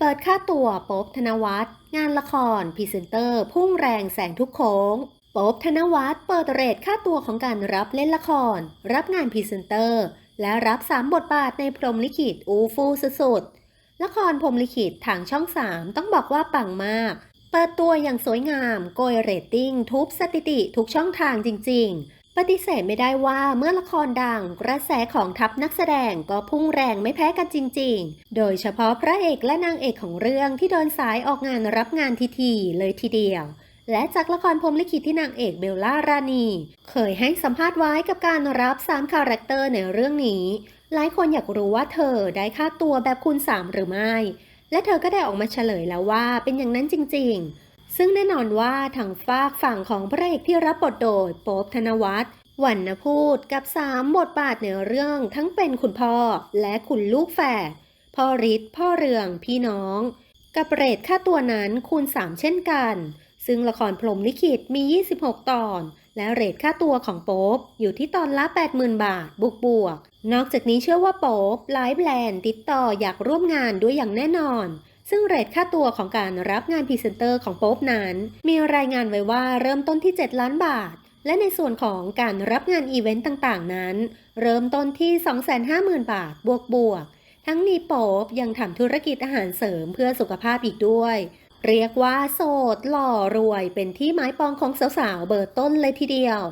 เปิดค่าตัวโป๊บธนวัฒน์งานละครพรีเซนเตอร์ พุ่งแรงแสงทุกโค้งโป๊บธนวัฒน์เปิดเรทค่าตัวของการรับเล่นละคร รับงานพรีเซนเตอร์ และรับสามบทบาทในพรมลิขิตอูฟูสุดๆละครพรมลิขิตทางช่อง 3 ต้องบอกว่าปังมาก เปิดตัวอย่างสวยงาม โกยเรตติ้งทุบสถิติทุกช่องทางจริง ๆ ปฏิเสธไม่ได้ว่าเมื่อละครดังกระแสของทัพนักแสดงก็พุ่งแรงไม่แพ้กันจริง ๆ โดยเฉพาะพระเอกและนางเอกของเรื่องที่เดินสายออกงานรับงานทีทีๆเลยทีเดียว และจากละครพรมลิขิตที่นางเอกเบลล่ารานีเคยให้สัมภาษณ์ไว้กับการรับ3คาแรคเตอร์ในเรื่องนี้ หลายคนอยากรู้ว่าเธอได้ค่าตัวแบบคูณ3หรือไม่ และเธอก็ได้ออกมาเฉลยแล้วว่าเป็นอย่างนั้นจริง ๆ ซึ่งแน่นอนว่าทางฝากฝั่งของพระเอกที่รับบทโดยโป๊บธนวัฒน์วรรณพูดกับ3บทบาทในเรื่องทั้งเป็นคุณพ่อและคุณลูกแฝดพ่อฤทธิ์พ่อเรืองพี่น้อง กับเรทค่าตัวนั้นคูณ 3 เช่นกัน ซึ่งละครพรมลิขิตมี 26 ตอน และเรทค่าตัวของโป๊บอยู่ที่ตอนละ 80,000 บาทบวกบวกนอกจากนี้เชื่อว่าโป๊บไลฟ์แบรนด์ติดต่ออยากร่วมงานด้วยอย่างแน่นอน ซึ่งเรทค่าตัวของการรับงานพรีเซนเตอร์ของโป๊บนั้น มีรายงานไว้ว่าเริ่มต้นที่ 7 ล้านบาท และในส่วนของการรับงานอีเวนต์ต่างๆ นั้น เริ่มต้นที่ 250,000 บาทบวกบวกๆทั้งนี้โป๊บยังทำธุรกิจอาหารเสริมเพื่อสุขภาพอีกด้วย เรียกว่าโสดหล่อรวยเป็นที่ไม้ปองของสาวๆเบอร์ต้นเลยทีเดียว